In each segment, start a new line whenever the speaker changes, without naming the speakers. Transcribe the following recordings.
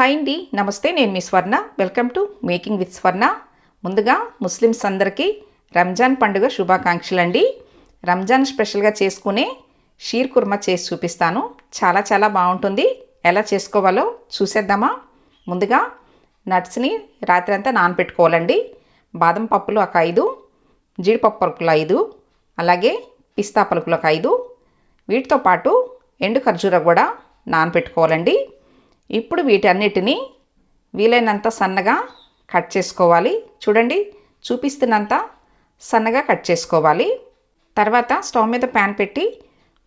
Hi అండి నమస్తే నేను మీ Swarna. Welcome to making with Swarna. ముందుగా ముస్లిమ్స్ అందరికీ రంజాన్ పండుగ శుభాకాంక్షలు అండి రంజాన్ స్పెషల్గా చేసుకునే షీర్ కుర్మా చేసి చూపిస్తాను. చాలా చాలా బాగుంటుంది. ఎలా చేసుకోవాలో చూసేద్దామా? ముందుగా నట్స్ని రాత్రి అంతా నానపెట్టుకోవాలండి. బాదం పప్పులు ఒక ఐదు జీడిపప్పు పలుకులు ఐదు అలాగే పిస్తా పలుకులు ఒక ఐదు. వీటితో పాటు ఎండు ఖర్జూర కూడా నానపెట్టుకోవాలండి. ఇప్పుడు వీటన్నిటినీ వీలైనంత సన్నగా కట్ చేసుకోవాలి. చూడండి చూపిస్తున్నంత సన్నగా కట్ చేసుకోవాలి. తర్వాత స్టవ్ మీద ప్యాన్ పెట్టి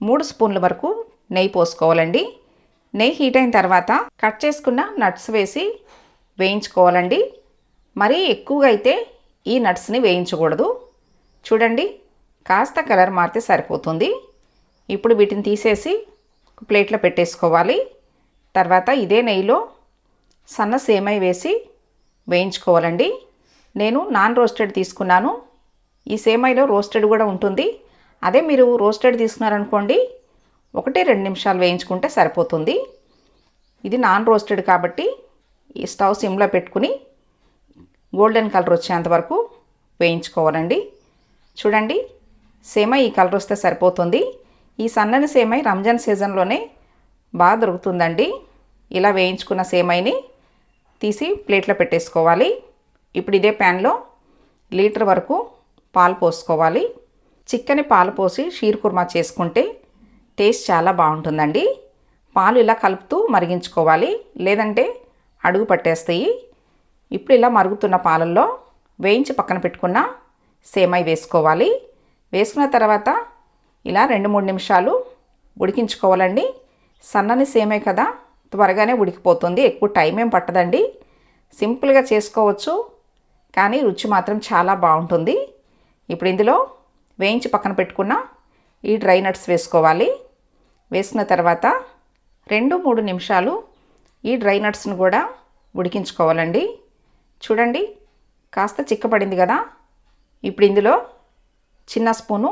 మూడు స్పూన్ల వరకు నెయ్యి పోసుకోవాలండి. నెయ్యి హీట్ అయిన తర్వాత కట్ చేసుకున్న నట్స్ వేసి వేయించుకోవాలండి. మరీ ఎక్కువగా అయితే ఈ నట్స్ని వేయించకూడదు. చూడండి కాస్త కలర్ మారితే సరిపోతుంది. ఇప్పుడు వీటిని తీసేసి ప్లేట్లో పెట్టేసుకోవాలి. తర్వాత ఇదే నెయ్యిలో సన్న సేమై వేసి వేయించుకోవాలండి. నేను నాన్ రోస్టెడ్ తీసుకున్నాను. ఈ సేమైలో రోస్టెడ్ కూడా ఉంటుంది. అదే మీరు రోస్టెడ్ తీసుకున్నారనుకోండి ఒకటి రెండు నిమిషాలు వేయించుకుంటే సరిపోతుంది. ఇది నాన్ రోస్టెడ్ కాబట్టి ఈ స్టవ్ సిమ్లో పెట్టుకుని గోల్డెన్ కలర్ వచ్చేంత వరకు వేయించుకోవాలండి. చూడండి సేమై ఈ కలర్ వస్తే సరిపోతుంది. ఈ సన్నని సేమై రంజాన్ సీజన్లోనే బాగా దొరుకుతుందండి. ఇలా వేయించుకున్న సేమైని తీసి ప్లేట్లో పెట్టేసుకోవాలి. ఇప్పుడు ఇదే ప్యాన్లో లీటర్ వరకు పాలు పోసుకోవాలి. చిక్కని పాలు పోసి షీర్ కుర్మా చేసుకుంటే టేస్ట్ చాలా బాగుంటుందండి. పాలు ఇలా కలుపుతూ మరిగించుకోవాలి. లేదంటే అడుగు పట్టేస్తాయి. ఇప్పుడు ఇలా మరుగుతున్న పాలల్లో వేయించి పక్కన పెట్టుకున్న సేమై వేసుకోవాలి. వేసుకున్న తర్వాత ఇలా రెండు మూడు నిమిషాలు ఉడికించుకోవాలండి. సన్నని సేమే కదా త్వరగానే ఉడికిపోతుంది. ఎక్కువ టైం ఏం పట్టదండి. సింపుల్గా చేసుకోవచ్చు కానీ రుచి మాత్రం చాలా బాగుంటుంది. ఇప్పుడు ఇందులో వేయించి పక్కన పెట్టుకున్న ఈ డ్రై నట్స్ వేసుకోవాలి. వేసుకున్న తర్వాత రెండు మూడు నిమిషాలు ఈ డ్రై నట్స్ను కూడా ఉడికించుకోవాలండి. చూడండి కాస్త చిక్కపడింది కదా. ఇప్పుడు ఇందులో చిన్న స్పూను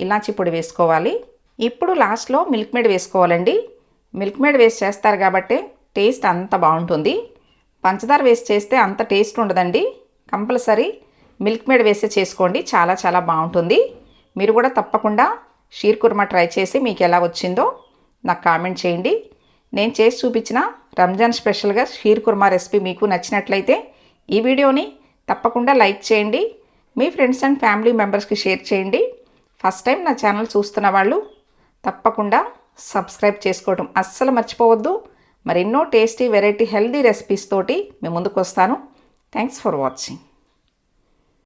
ఇలాచి పొడి వేసుకోవాలి. ఇప్పుడు లాస్ట్లో మిల్క్ మేడ్ వేసుకోవాలండి. మిల్క్ మేడ్ వేసి చేస్తారు కాబట్టి టేస్ట్ అంత బాగుంటుంది. పంచదార వేసి చేస్తే అంత టేస్ట్ ఉండదండి. కంపల్సరీ మిల్క్ మేడ్ వేసి చేసుకోండి. చాలా చాలా బాగుంటుంది. మీరు కూడా తప్పకుండా షీర్ కుర్మా ట్రై చేసి మీకు ఎలా వచ్చిందో నాకు కామెంట్ చేయండి. నేను చేసి చూపించిన రంజాన్ స్పెషల్గా షీర్ కుర్మా రెసిపీ మీకు నచ్చినట్లయితే ఈ వీడియోని తప్పకుండా లైక్ చేయండి. మీ ఫ్రెండ్స్ అండ్ ఫ్యామిలీ మెంబర్స్కి షేర్ చేయండి. ఫస్ట్ టైం నా ఛానల్ చూస్తున్న వాళ్ళు తప్పకుండా సబ్స్క్రైబ్ చేసుకోవడం అస్సలు మర్చిపోవద్దు. మరెన్నో టేస్టీ వెరైటీ హెల్దీ రెసిపీస్ తోటి మీ ముందుకు వస్తాను థ్యాంక్స్ ఫర్ వాచింగ్